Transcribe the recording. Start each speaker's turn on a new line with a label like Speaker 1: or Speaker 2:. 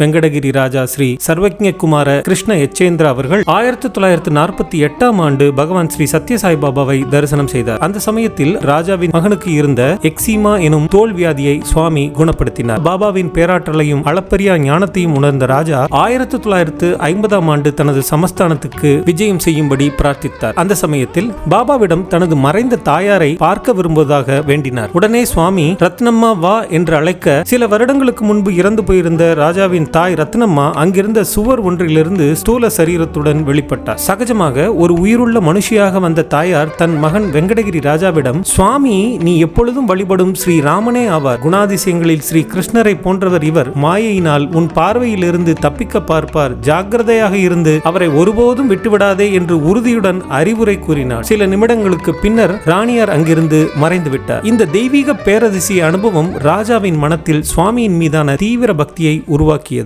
Speaker 1: வெங்கடகிரி ராஜா ஸ்ரீ சர்வஜகுமார கிருஷ்ண எச்சேந்திரா அவர்கள் ஆயிரத்தி தொள்ளாயிரத்தி நாற்பத்தி எட்டாம் ஆண்டு பகவான் ஸ்ரீ சத்யசாய் பாபாவை தரிசனம் செய்தார். அந்த சமயத்தில் ராஜாவின் மகனுக்கு இருந்த எக்ஸிமா எனும் தோல் வியாதியை சுவாமி குணப்படுத்தினார். பாபாவின் பேராற்றலையும் அளப்பரியா ஞானத்தையும் உணர்ந்த ராஜா ஆயிரத்தி தொள்ளாயிரத்து ஐம்பதாம் ஆண்டு தனது சமஸ்தானத்துக்கு விஜயம் செய்யும்படி பிரார்த்தித்தார். அந்த சமயத்தில் பாபாவிடம் தனது மறைந்த தாயாரை பார்க்க விரும்புவதாக வேண்டினார். உடனே சுவாமி ரத்னம்மா வா என்று அழைக்க சில வருடங்களுக்கு முன்பு இறந்து போயிருந்த ராஜாவின் தாய் ரத்னம்மா அங்கிருந்த சுவர் ஒன்றிலிருந்து ஸ்தூல சரீரத்துடன் வெளிப்பட்டார். சகஜமாக ஒரு உயிருள்ள மனுஷியாக வந்த தாயார் தன் மகன் வெங்கடகிரி ராஜாவிடம் சுவாமி நீ எப்பொழுதும் வழிபடும் ஸ்ரீ ராமனே ஆவார். குணாதிசயங்களில் ஸ்ரீ கிருஷ்ணரை போன்றவர் இவர். மாயையினால் உன் பார்வையிலிருந்து தப்பிக்க பார்ப்பார். ஜாக்கிரதையாக இருந்து அவரை ஒருபோதும் விட்டுவிடாதே என்று உறுதியுடன் அறிவுரை கூறினார். சில நிமிடங்களுக்கு பின்னர் ராணியார் அங்கிருந்து மறைந்து விட்டார் இந்த தெய்வீக பேரதிசி அனுபவம் ராஜாவின் மனத்தில் சுவாமியின் மீதான தீவிர பக்தியை உருவாக்கியது.